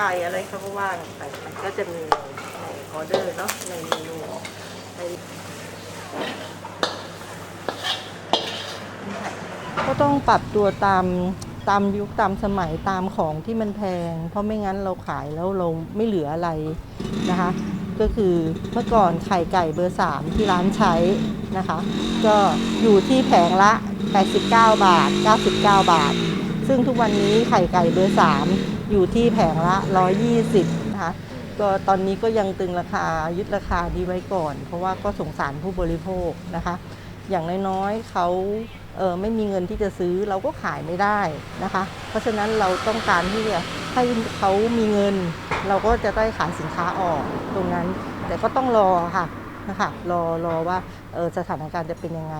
ก่อะไรเขาก็ว่างไปก็จะมีในออเดอร์เนาะในเมนูก็ต้องปรับตัวตามตามยุคตามสมัยตามของที่มันแพง เพราะไม่งั้นเราขายแล้วเราไม่เหลืออะไรนะคะ ก็คือเมื่อก่อนไข่ไก่เบอร์ 3 ที่ร้านใช้นะคะ ก็อยู่ที่แผงละ 89 บาท 99 บาท ซึ่งทุกวันนี้ไข่ไก่เบอร์ 3 อยู่ที่แผงละ 120 นะคะ ก็ตอนนี้ก็ยังตึงราคายึดราคาดีไว้ก่อน เพราะว่าก็สงสารผู้บริโภคนะคะ อย่างน้อยๆเขาเออไม่มีเงินที่จะซื้อเราก็ขายไม่ได้นะคะ เพราะฉะนั้นเราต้องการที่จะให้เขามีเงิน เราก็จะได้ขายสินค้าออกตรงนั้น แต่ก็ต้องรอค่ะนะคะรอรอว่าเออสถานการณ์จะเป็นยังไง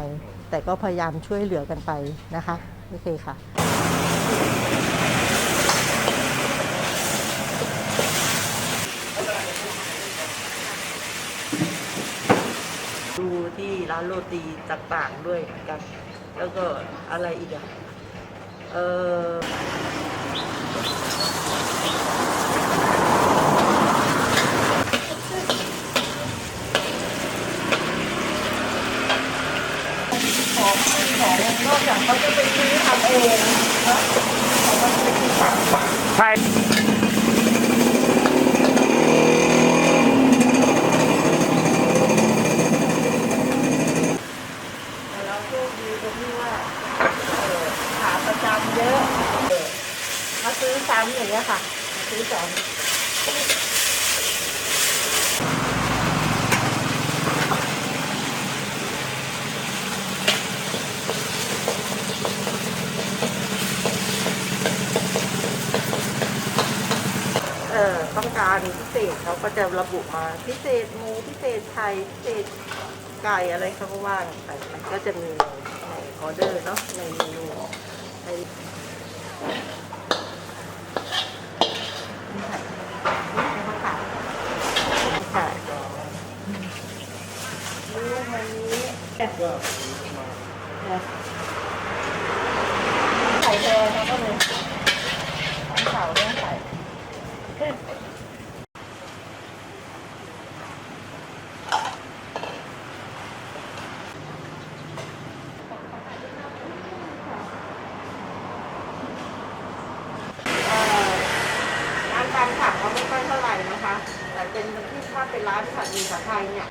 แต่ก็พยายามช่วยเหลือกันไปนะคะโอเคค่ะ ดูที่ร้านโรตีต่างๆด้วยเหมือนกัน แล้วก็อะไรอีกอะเออของของนอกจากเขาจะไปซื้อทำเองนะเขาก็จะไปซื้อฝากใช่ แต่เราโชคดีตรงที่ว่าเออขาประจำเยอะเออ มาซื้อย่างเงี้ยค่ะซื้อซ้ำเอ่อต้องการพิเศษเขาก็จะระบุมาพิเศษหมูพิเศษไข่พิเศษไก่อะไรเขาก็ว่างไปมันก็จะมีในออเดอร์เนาะในเมนูในค่ะนี่เขาขายนี่ค่ะลูกมันนี้ เนี่ยไข่แดงแล้วก็เลยวันเสาเนี่ยไข่เอ่องานการสั่งเขาไม่ค่อยเท่าไหร่นะคะ แต่เป็นที่ถ้าเป็นร้านผัดหมี่ผัดไทยเนี่ย